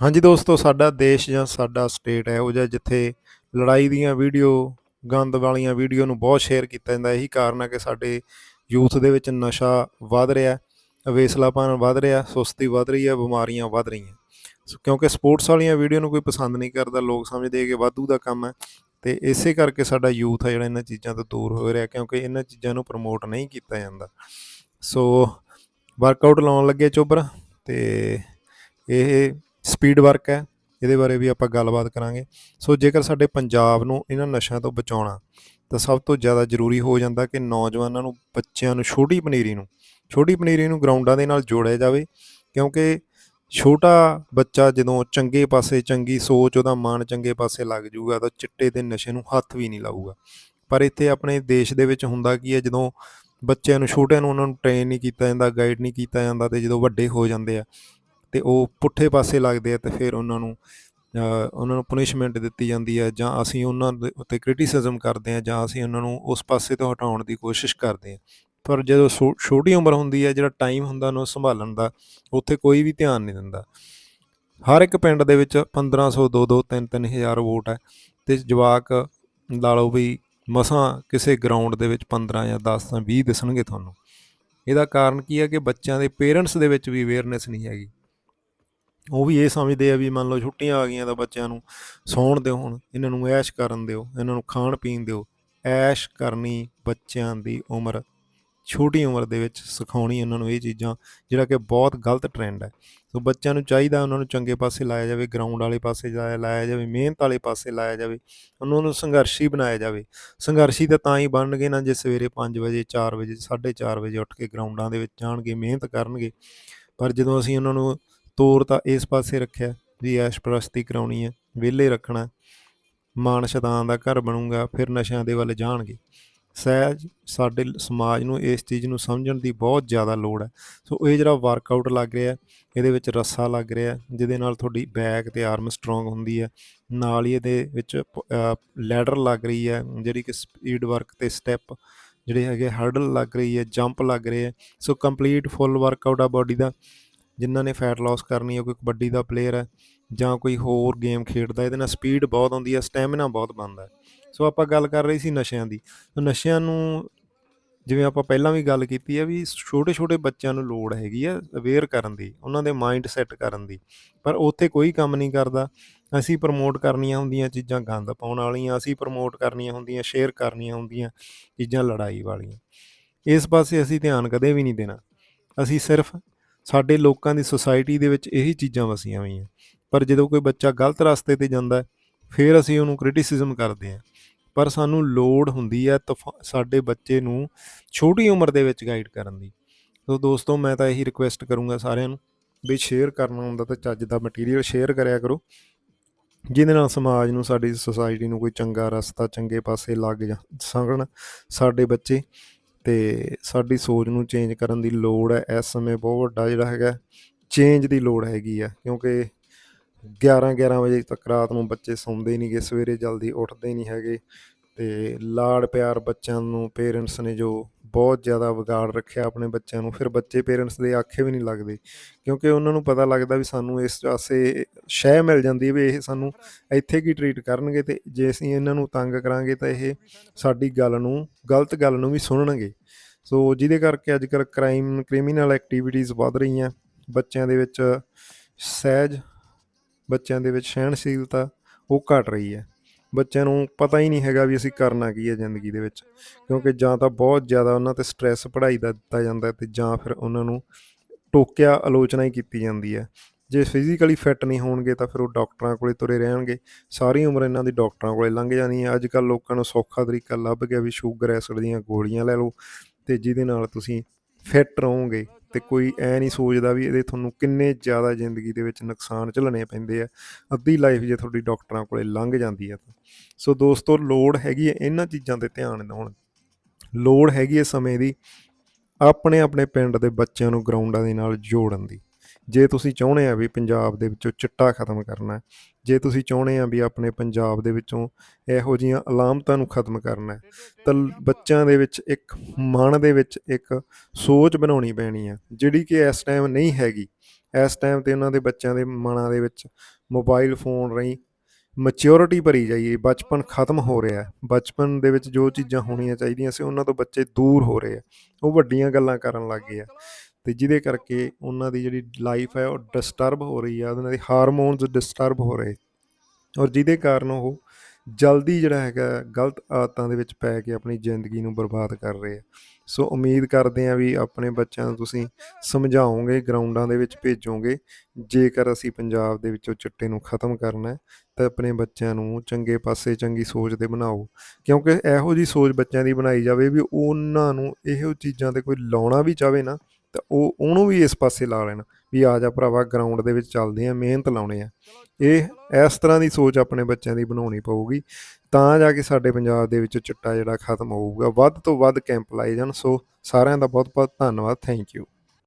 ਹਾਂਜੀ ਦੋਸਤੋ ਸਾਡਾ ਦੇਸ਼ ਜਾਂ ਸਾਡਾ ਸਟੇਟ ਹੈ ਉਹ ਜਿਹਾ ਜਿੱਥੇ ਲੜਾਈ ਦੀਆਂ ਵੀਡੀਓ ਗੰਦ ਵਾਲੀਆਂ ਵੀਡੀਓ ਨੂੰ ਬਹੁਤ ਸ਼ੇਅਰ ਕੀਤਾ ਜਾਂਦਾ ਇਹੀ ਕਾਰਨ ਹੈ ਕਿ ਸਾਡੇ ਯੂਥ ਦੇ ਵਿੱਚ ਨਸ਼ਾ ਵੱਧ ਰਿਹਾ ਹੈ, ਅਵੇਸਲਾਪਨ ਵੱਧ ਰਿਹਾ ਸੁਸਤੀ ਵੱਧ ਰਹੀ ਹੈ ਬਿਮਾਰੀਆਂ ਵੱਧ ਰਹੀਆਂ। ਸੋ ਕਿਉਂਕਿ ਸਪੋਰਟਸ ਵਾਲੀਆਂ ਵੀਡੀਓ ਨੂੰ ਕੋਈ ਪਸੰਦ ਨਹੀਂ ਕਰਦਾ ਲੋਕ ਸਮਝਦੇ ਕਿ ਵਾਧੂ ਦਾ ਕੰਮ ਹੈ ਤੇ ਇਸੇ ਕਰਕੇ ਸਾਡਾ ਯੂਥ ਹੈ ਜਿਹੜਾ ਇਹਨਾਂ ਚੀਜ਼ਾਂ ਤੋਂ ਦੂਰ ਹੋ ਰਿਹਾ ਕਿਉਂਕਿ ਇਹਨਾਂ ਚੀਜ਼ਾਂ ਨੂੰ ਪ੍ਰਮੋਟ ਨਹੀਂ ਕੀਤਾ ਜਾਂਦਾ। ਸੋ ਵਰਕਆਊਟ ਲਾਉਣ ਲੱਗੇ ਚੋਬਰ ਤੇ ਇਹ ਸਪੀਡ ਵਰਕ ਹੈ, ਇਹਦੇ ਬਾਰੇ ਵੀ ਆਪਾਂ ਗੱਲਬਾਤ ਕਰਾਂਗੇ। ਸੋ ਜੇਕਰ ਸਾਡੇ ਪੰਜਾਬ ਨੂੰ ਇਹਨਾਂ ਨਸ਼ਿਆਂ ਤੋਂ ਬਚਾਉਣਾ, ਤਾਂ ਸਭ ਤੋਂ ਜ਼ਿਆਦਾ ਜ਼ਰੂਰੀ ਹੋ ਜਾਂਦਾ ਕਿ ਨੌਜਵਾਨਾਂ ਨੂੰ, ਬੱਚਿਆਂ ਨੂੰ, ਛੋਟੀ ਪਨੀਰੀ ਨੂੰ, ਛੋਟੀ ਪਨੀਰੀ ਨੂੰ ਗਰਾਊਂਡਾਂ ਦੇ ਨਾਲ ਜੋੜਿਆ ਜਾਵੇ, ਕਿਉਂਕਿ ਛੋਟਾ ਬੱਚਾ ਜਦੋਂ ਚੰਗੇ ਪਾਸੇ, ਚੰਗੀ ਸੋਚ, ਉਹਦਾ ਮਨ ਚੰਗੇ ਪਾਸੇ ਲੱਗ ਜਾਊਗਾ, ਤਾਂ ਚਿੱਟੇ ਦੇ ਨਸ਼ੇ ਨੂੰ ਹੱਥ ਵੀ ਨਹੀਂ ਲਾਊਗਾ। ਪਰ ਇੱਥੇ ਆਪਣੇ ਦੇਸ਼ ਦੇ ਵਿੱਚ ਹੁੰਦਾ ਕੀ ਹੈ, ਜਦੋਂ ਬੱਚਿਆਂ ਨੂੰ, ਛੋਟਿਆਂ ਨੂੰ ਉਹਨਾਂ ਨੂੰ ਟ੍ਰੇਨ ਨਹੀਂ ਕੀਤਾ ਜਾਂਦਾ ਗਾਈਡ ਨਹੀਂ ਕੀਤਾ ਜਾਂਦਾ, ਤੇ ਜਦੋਂ ਵੱਡੇ ਹੋ ਜਾਂਦੇ ਆ ਤੇ ਉਹ ਪੁੱਠੇ ਪਾਸੇ ਲੱਗਦੇ ਆ ਤੇ ਫਿਰ ਉਹਨਾਂ ਨੂੰ ਉਹਨਾਂ ਨੂੰ ਪਨਿਸ਼ਮੈਂਟ ਦਿੱਤੀ ਜਾਂਦੀ ਹੈ ਜਾਂ ਅਸੀਂ ਉਹਨਾਂ ਦੇ ਉੱਤੇ ਕ੍ਰਿਟਿਸਿਜ਼ਮ ਕਰਦੇ ਆ ਜਾਂ ਅਸੀਂ ਉਹਨਾਂ ਨੂੰ ਉਸ ਪਾਸੇ ਤੋਂ ਹਟਾਉਣ ਦੀ ਕੋਸ਼ਿਸ਼ ਕਰਦੇ ਆ। ਪਰ ਜਦੋਂ ਛੋ- ਛੋਟੀ ਉਮਰ ਹੁੰਦੀ ਹੈ ਜਿਹੜਾ ਟਾਈਮ ਹੁੰਦਾ ਉਹਨੂੰ ਸੰਭਾਲਣ ਦਾ, ਉੱਥੇ ਕੋਈ ਵੀ ਧਿਆਨ ਨਹੀਂ ਦਿੰਦਾ। ਹਰ ਇੱਕ ਪਿੰਡ ਦੇ ਵਿੱਚ 1500 2 2 3 3000 ਵੋਟ ਹੈ ਤੇ ਜਵਾਕ ਲਾ ਲਓ ਵੀ ਮਸਾਂ ਕਿਸੇ ਗਰਾਊਂਡ ਦੇ ਵਿੱਚ 15 ਜਾਂ 10 ਜਾਂ 20 ਦਿਸਣਗੇ ਤੁਹਾਨੂੰ। ਇਹਦਾ ਕਾਰਨ ਕੀ ਹੈ ਕਿ ਬੱਚਿਆਂ ਦੇ ਪੇਰੈਂਟਸ ਦੇ ਵਿੱਚ ਵੀ ਅਵੇਅਰਨੈਸ ਨਹੀਂ ਹੈਗੀ। ਉਹ ਵੀ ਇਹ ਸਮਝਦੇ ਆ ਵੀ ਮੰਨ ਲਓ ਛੁੱਟੀਆਂ ਆ ਗਈਆਂ ਤਾਂ ਬੱਚਿਆਂ ਨੂੰ ਸੌਣ ਦਿਓ ਹੁਣ, ਇਹਨਾਂ ਨੂੰ ਐਸ਼ ਕਰਨ ਦਿਓ, ਇਹਨਾਂ ਨੂੰ ਖਾਣ ਪੀਣ ਦਿਓ। ਐਸ਼ ਕਰਨੀ ਬੱਚਿਆਂ ਦੀ ਉਮਰ, ਛੋਟੀ ਉਮਰ ਦੇ ਵਿੱਚ ਸਿਖਾਉਣੀ ਉਹਨਾਂ ਨੂੰ ਇਹ ਚੀਜ਼ਾਂ, ਜਿਹੜਾ ਕਿ ਬਹੁਤ ਗਲਤ ਟ੍ਰੈਂਡ ਹੈ। ਸੋ ਬੱਚਿਆਂ ਨੂੰ ਚਾਹੀਦਾ ਉਹਨਾਂ ਨੂੰ ਚੰਗੇ ਪਾਸੇ ਲਾਇਆ ਜਾਵੇ ਗਰਾਊਂਡ ਵਾਲੇ ਪਾਸੇ ਜਾਇਆ ਲਾਇਆ ਜਾਵੇ, ਮਿਹਨਤ ਵਾਲੇ ਪਾਸੇ ਲਾਇਆ ਜਾਵੇ, ਉਹਨਾਂ ਨੂੰ ਸੰਘਰਸ਼ੀ ਬਣਾਇਆ ਜਾਵੇ। ਸੰਘਰਸ਼ੀ ਤਾਂ ਤਾਂ ਹੀ ਬਣਨਗੇ ਨਾ ਜੇ ਸਵੇਰੇ 5 ਵਜੇ 4 ਵਜੇ 4:30 ਵਜੇ ਉੱਠ ਕੇ ਗਰਾਊਂਡਾਂ ਦੇ ਵਿੱਚ ਜਾਣਗੇ, ਮਿਹਨਤ ਕਰਨਗੇ। ਪਰ ਜਦੋਂ ਅਸੀਂ ਉਹਨਾਂ ਨੂੰ ਤੋਰ ਤਾਂ ਇਸ ਪਾਸੇ ਰੱਖਿਆ ਜੀ ਐਸ਼ ਪ੍ਰਸਤੀ ਕਰਾਉਣੀ ਹੈ, ਵਿਹਲੇ ਰੱਖਣਾ ਮਾਨ ਸ਼ੈਤਾਨ ਦਾ ਘਰ ਬਣੂਗਾ, ਫਿਰ ਨਸ਼ਿਆਂ ਦੇ ਵੱਲ ਜਾਣਗੇ। ਸਹਿਜ ਸਾਡੇ ਸਮਾਜ ਨੂੰ ਇਸ ਚੀਜ਼ ਨੂੰ ਸਮਝਣ ਦੀ ਬਹੁਤ ਜ਼ਿਆਦਾ ਲੋੜ ਹੈ। ਸੋ ਇਹ ਜਿਹੜਾ ਵਰਕਆਊਟ ਲੱਗ ਰਿਹਾ, ਇਹਦੇ ਵਿੱਚ ਰੱਸਾ ਲੱਗ ਰਿਹਾ, ਜਿਹਦੇ ਨਾਲ ਤੁਹਾਡੀ ਬੈਕ ਤੇ ਆਰਮ ਸਟਰੋਂਗ ਹੁੰਦੀ ਹੈ। ਨਾਲ ਹੀ ਇਹਦੇ ਵਿੱਚ ਲੈਡਰ ਲੱਗ ਰਹੀ ਹੈ, ਜਿਹੜੀ ਕਿ ਸਪੀਡ ਵਰਕ ਤੇ ਸਟੈਪ ਜਿਹੜੇ ਹੈਗੇ ਹਰਡਲ ਲੱਗ ਰਹੀ ਹੈ ਜੰਪ ਲੱਗ ਰਹੇ ਹੈ। ਸੋ ਕੰਪਲੀਟ ਫੁੱਲ ਵਰਕਆਊਟ ਆ ਬਾਡੀ ਦਾ। ਜਿਨ੍ਹਾਂ ਨੇ ਫੈਟ ਲਾਸ ਕਰਨੀ ਹੈ ਕੋਈ ਕਬੱਡੀ ਦਾ ਪਲੇਅਰ ਹੈ ਜਾਂ ਕੋਈ ਹੋਰ ਗੇਮ ਖੇਡਦਾ, ਇਹਦੇ ਨਾਲ ਸਪੀਡ ਬਹੁਤ ਆਉਂਦੀ ਹੈ ਸਟੈਮਿਨਾ ਬਹੁਤ ਬਣਦਾ ਹੈ। ਸੋ ਆਪਾਂ ਗੱਲ ਕਰ ਰਹੇ ਸੀ ਨਸ਼ਿਆਂ ਦੀ। ਨਸ਼ਿਆਂ ਨੂੰ ਜਿਵੇਂ ਆਪਾਂ ਪਹਿਲਾਂ ਵੀ ਗੱਲ ਕੀਤੀ ਹੈ ਵੀ ਛੋਟੇ ਛੋਟੇ ਬੱਚਿਆਂ ਨੂੰ ਲੋੜ ਹੈਗੀ ਆ ਅਵੇਅਰ ਕਰਨ ਦੀ, ਉਹਨਾਂ ਦੇ ਮਾਈਂਡ ਸੈੱਟ ਕਰਨ ਦੀ। ਪਰ ਉੱਥੇ ਕੋਈ ਕੰਮ ਨਹੀਂ ਕਰਦਾ। ਅਸੀਂ ਪ੍ਰਮੋਟ ਕਰਨੀਆਂ ਹੁੰਦੀਆਂ ਚੀਜ਼ਾਂ ਗੰਦ ਪਾਉਣ ਵਾਲੀਆਂ, ਅਸੀਂ ਪ੍ਰਮੋਟ ਕਰਨੀਆਂ ਹੁੰਦੀਆਂ ਸ਼ੇਅਰ ਕਰਨੀਆਂ ਹੁੰਦੀਆਂ ਚੀਜ਼ਾਂ ਲੜਾਈ ਵਾਲੀਆਂ। ਇਸ ਪਾਸੇ ਅਸੀਂ ਧਿਆਨ ਕਦੇ ਵੀ ਨਹੀਂ ਦੇਣਾ। ਅਸੀਂ ਸਿਰਫ ਸਾਡੇ ਲੋਕਾਂ ਦੀ ਸੁਸਾਇਟੀ ਦੇ ਵਿੱਚ ਇਹੀ ਚੀਜ਼ਾਂ ਵਸੀਆਂ ਹੋਈਆਂ। ਪਰ ਜਦੋਂ ਕੋਈ ਬੱਚਾ ਗਲਤ ਰਸਤੇ ਤੇ ਜਾਂਦਾ ਫਿਰ ਅਸੀਂ ਉਹਨੂੰ ਕ੍ਰਿਟਿਸਿਜ਼ਮ ਕਰਦੇ ਹਾਂ। ਪਰ ਸਾਨੂੰ ਲੋੜ ਹੁੰਦੀ ਹੈ ਤਫ- ਸਾਡੇ ਬੱਚੇ ਨੂੰ ਛੋਟੀ ਉਮਰ ਦੇ ਵਿੱਚ ਗਾਈਡ ਕਰਨ ਦੀ। ਸੋ ਦੋਸਤੋ, ਮੈਂ ਤਾਂ ਇਹੀ ਰਿਕੁਐਸਟ ਕਰੂੰਗਾ ਸਾਰਿਆਂ ਨੂੰ ਵੀ ਸ਼ੇਅਰ ਕਰਨਾ ਹੁੰਦਾ ਤਾਂ ਚੱਜ ਦਾ ਮਟੀਰੀਅਲ ਸ਼ੇਅਰ ਕਰਿਆ ਕਰੋ, ਜਿਹਦੇ ਨਾਲ ਸਮਾਜ ਨੂੰ, ਸਾਡੀ ਸੁਸਾਇਟੀ ਨੂੰ ਕੋਈ ਚੰਗਾ ਰਸਤਾ, ਚੰਗੇ ਪਾਸੇ ਲੱਗ ਜਾ ਸਕਣ ਸਾਡੇ ਬੱਚੇ। ਤੇ ਸਾਡੀ ਸੋਚ ਨੂੰ ਚੇਂਜ ਕਰਨ ਦੀ ਲੋੜ ਹੈ। ਇਸ ਸਮੇਂ ਬਹੁਤ ਵੱਡਾ ਜਿਹੜਾ ਹੈਗਾ ਚੇਂਜ ਦੀ ਲੋੜ ਹੈਗੀ ਆ। ਕਿਉਂਕਿ 11 11 ਵਜੇ ਤੱਕ ਰਾਤ ਨੂੰ ਬੱਚੇ ਸੌਂਦੇ ਹੀ ਨਹੀਂਗੇ ਸਵੇਰੇ ਜਲਦੀ ਉੱਠਦੇ ਨਹੀਂ ਹੈਗੇ। ਤੇ ਲਾੜ ਪਿਆਰ ਬੱਚਿਆਂ ਨੂੰ ਪੇਰੈਂਟਸ ਨੇ ਜੋ ਬਹੁਤ ਜ਼ਿਆਦਾ ਵਿਗਾੜ ਰੱਖਿਆ ਆਪਣੇ ਬੱਚਿਆਂ ਨੂੰ, ਫਿਰ ਬੱਚੇ ਪੇਰੈਂਟਸ ਦੇ ਆਖੇ ਵੀ ਨਹੀਂ ਲੱਗਦੇ। ਕਿਉਂਕਿ ਉਹਨਾਂ ਨੂੰ ਪਤਾ ਲੱਗਦਾ ਵੀ ਸਾਨੂੰ ਇਸ ਪਾਸੇ ਸ਼ੈ ਮਿਲ ਜਾਂਦੀ ਹੈ ਵੀ ਇਹ ਸਾਨੂੰ ਇੱਥੇ ਕੀ ਟਰੀਟ ਕਰਨਗੇ ਤੇ ਜੇ ਅਸੀਂ ਇਹਨਾਂ ਨੂੰ ਤੰਗ ਕਰਾਂਗੇ ਤਾਂ ਇਹ ਸਾਡੀ ਗੱਲ ਨੂੰ, ਗਲਤ ਗੱਲ ਨੂੰ ਵੀ ਸੁਣਨਗੇ। ਸੋ ਜਿਹਦੇ ਕਰਕੇ ਅੱਜ ਕੱਲ੍ਹ ਕ੍ਰਾਈਮ ਕ੍ਰਿਮੀਨਲ ਐਕਟੀਵਿਟੀਜ਼ ਵੱਧ ਰਹੀਆਂ। ਬੱਚਿਆਂ ਦੇ ਵਿੱਚ ਸਹਿਜ, ਬੱਚਿਆਂ ਦੇ ਵਿੱਚ ਸਹਿਣਸ਼ੀਲਤਾ ਉਹ ਘਟ ਰਹੀ ਹੈ। ਬੱਚਿਆਂ ਨੂੰ ਪਤਾ ਹੀ ਨਹੀਂ ਹੈਗਾ ਵੀ ਅਸੀਂ ਕਰਨਾ ਕੀ ਹੈ ਜ਼ਿੰਦਗੀ ਦੇ ਵਿੱਚ। ਕਿਉਂਕਿ ਜਾਂ ਤਾਂ ਬਹੁਤ ਜ਼ਿਆਦਾ ਉਹਨਾਂ ਤੇ ਸਟ੍ਰੈਸ ਪੜ੍ਹਾਈ ਦਾ ਦਿੱਤਾ ਜਾਂਦਾ ਹੈ ਤੇ ਜਾਂ ਫਿਰ ਉਹਨਾਂ ਨੂੰ ਟੋਕਿਆ, ਆਲੋਚਨਾ ਹੀ ਕੀਤੀ ਜਾਂਦੀ ਹੈ। ਜੇ ਫਿਜ਼ੀਕਲੀ ਫਿੱਟ ਨਹੀਂ ਹੋਣਗੇ ਤਾਂ ਫਿਰ ਉਹ ਡਾਕਟਰਾਂ ਕੋਲੇ ਤੁਰੇ ਰਹਿਣਗੇ। ਸਾਰੀ ਉਮਰ ਇਹਨਾਂ ਦੀ ਡਾਕਟਰਾਂ ਕੋਲੇ ਲੰਘ ਜਾਣੀ ਹੈ। ਅੱਜ ਕੱਲ੍ਹ ਲੋਕਾਂ ਨੂੰ ਸੌਖਾ ਤਰੀਕਾ ਲੱਭ ਗਿਆ ਵੀ ਸ਼ੂਗਰ ਐਸਿਡ ਦੀਆਂ ਗੋਲੀਆਂ ਲੈ ਲਓ ਤੇ ਜਿਹਦੇ ਨਾਲ ਤੁਸੀਂ ਫਿੱਟ ਰਹੋਗੇ। ਤੇ ਕੋਈ ਐ ਨਹੀਂ ਸੋਚਦਾ ਵੀ ਇਹਦੇ ਤੁਹਾਨੂੰ ਕਿੰਨੇ ਜ਼ਿਆਦਾ ਜ਼ਿੰਦਗੀ ਦੇ ਵਿੱਚ ਨੁਕਸਾਨ ਝੱਲਣੇ ਪੈਂਦੇ ਆ। ਅੱਧੀ ਲਾਈਫ ਜੇ ਤੁਹਾਡੀ ਡਾਕਟਰਾਂ ਕੋਲੇ ਲੰਘ ਜਾਂਦੀ ਹੈ ਤਾਂ। ਸੋ ਦੋਸਤੋ, ਲੋੜ ਹੈਗੀ ਹੈ ਇਹਨਾਂ ਚੀਜ਼ਾਂ ਤੇ ਧਿਆਨ ਦੇਣ ਲੋੜ ਹੈਗੀ ਹੈ ਸਮੇਂ ਦੀ ਆਪਣੇ ਆਪਣੇ ਪਿੰਡ ਦੇ ਬੱਚਿਆਂ ਨੂੰ ਗਰਾਊਂਡਾਂ ਦੇ ਨਾਲ ਜੋੜਨ ਦੀ। ਜੇ ਤੁਸੀਂ ਚਾਹੁੰਦੇ ਆ ਵੀ ਪੰਜਾਬ ਦੇ ਵਿੱਚੋਂ ਚਿੱਟਾ ਖਤਮ ਕਰਨਾ ਜੇ ਤੁਸੀਂ ਚਾਹੁੰਦੇ ਆ ਵੀ ਆਪਣੇ ਪੰਜਾਬ ਦੇ ਵਿੱਚੋਂ ਇਹੋ ਜੀਆਂ ਅਲਾਮਤਾਂ ਨੂੰ ਖਤਮ ਕਰਨਾ ਤਾਂ ਬੱਚਿਆਂ ਦੇ ਵਿੱਚ ਇੱਕ ਮਨ ਦੇ ਵਿੱਚ ਇੱਕ ਸੋਚ ਬਣਾਉਣੀ ਪੈਣੀ ਆ, ਜਿਹੜੀ ਕਿ ਇਸ ਟਾਈਮ ਨਹੀਂ ਹੈਗੀ। ਇਸ ਟਾਈਮ ਤੇ ਉਹਨਾਂ ਦੇ ਬੱਚਿਆਂ ਦੇ ਮਨਾਂ ਦੇ ਵਿੱਚ ਮੋਬਾਈਲ ਫੋਨ ਰਹੀ ਮੈਚਿਓਰਿਟੀ ਭਰੀ ਜਾਈਏ, ਬਚਪਨ ਖਤਮ ਹੋ ਰਿਹਾ ਹੈ। ਬਚਪਨ ਦੇ ਵਿੱਚ ਜੋ ਚੀਜ਼ਾਂ ਹੋਣੀਆਂ ਚਾਹੀਦੀਆਂ ਸੀ, ਉਹਨਾਂ ਤੋਂ ਬੱਚੇ ਦੂਰ ਹੋ ਰਹੇ ਆ। ਉਹ ਵੱਡੀਆਂ ਗੱਲਾਂ ਕਰਨ ਲੱਗ ਗਏ ਆ। ਤੇ ਜਿਹਦੇ ਕਰਕੇ ਉਹਨਾਂ ਦੀ ਜਿਹੜੀ ਲਾਈਫ ਹੈ ਉਹ ਡਿਸਟਰਬ ਹੋ ਰਹੀ ਆ, ਉਹਨਾਂ ਦੇ ਹਾਰਮੋਨਸ ਡਿਸਟਰਬ ਹੋ ਰਹੇ। ਔਰ ਜਿਹਦੇ ਕਾਰਨ ਉਹ ਜਲਦੀ ਜਿਹੜਾ ਹੈਗਾ ਗਲਤ ਆਦਤਾਂ ਦੇ ਵਿੱਚ ਪੈ ਕੇ ਆਪਣੀ ਜ਼ਿੰਦਗੀ ਨੂੰ ਬਰਬਾਦ ਕਰ ਰਹੇ ਆ। ਸੋ ਉਮੀਦ ਕਰਦੇ ਆ ਵੀ ਆਪਣੇ ਬੱਚਿਆਂ ਨੂੰ ਤੁਸੀਂ ਸਮਝਾਓਗੇ, ਗਰਾਊਂਡਾਂ ਦੇ ਵਿੱਚ ਭੇਜੋਗੇ, ਜੇਕਰ ਅਸੀਂ ਪੰਜਾਬ ਦੇ ਵਿੱਚੋਂ ਚਿੱਟੇ ਨੂੰ ਖਤਮ ਕਰਨਾ ਹੈ, ਤਾਂ ਆਪਣੇ ਬੱਚਿਆਂ ਨੂੰ ਚੰਗੇ ਪਾਸੇ ਚੰਗੀ ਸੋਚ ਦੇ ਬਣਾਓ। ਕਿਉਂਕਿ ਇਹੋ ਜੀ ਸੋਚ ਬੱਚਿਆਂ ਦੀ ਬਣਾਈ ਜਾਵੇ ਵੀ ਉਹਨਾਂ ਨੂੰ ਇਹੋ ਚੀਜ਼ਾਂ ਤੇ ਕੋਈ ਲਾਉਣਾ ਵੀ ਚਾਹਵੇ ਨਾ ਤਾਂ ਉਹ ਉਹਨੂੰ ਵੀ ਇਸ ਪਾਸੇ ਲਾ ਲੈਣ ਵੀ ਆ ਜਾ ਭਰਾਵਾ ਗਰਾਊਂਡ ਦੇ ਵਿੱਚ ਚੱਲਦੇ ਆ ਮਿਹਨਤ ਲਾਉਣੇ ਆ ਇਹ ਇਸ ਤਰ੍ਹਾਂ ਦੀ ਸੋਚ ਆਪਣੇ ਬੱਚਿਆਂ ਦੀ ਬਣਾਉਣੀ ਪਊਗੀ, ਤਾਂ ਜਾ ਕੇ ਸਾਡੇ ਪੰਜਾਬ ਦੇ ਵਿੱਚ ਚਿੱਟਾ ਜਿਹੜਾ ਖਤਮ ਹੋਊਗਾ, ਵੱਧ ਤੋਂ ਵੱਧ ਕੈਂਪ ਲਾਏ ਜਾਣ। ਸੋ ਸਾਰਿਆਂ ਦਾ ਬਹੁਤ ਬਹੁਤ ਧੰਨਵਾਦ ਥੈਂਕ ਯੂ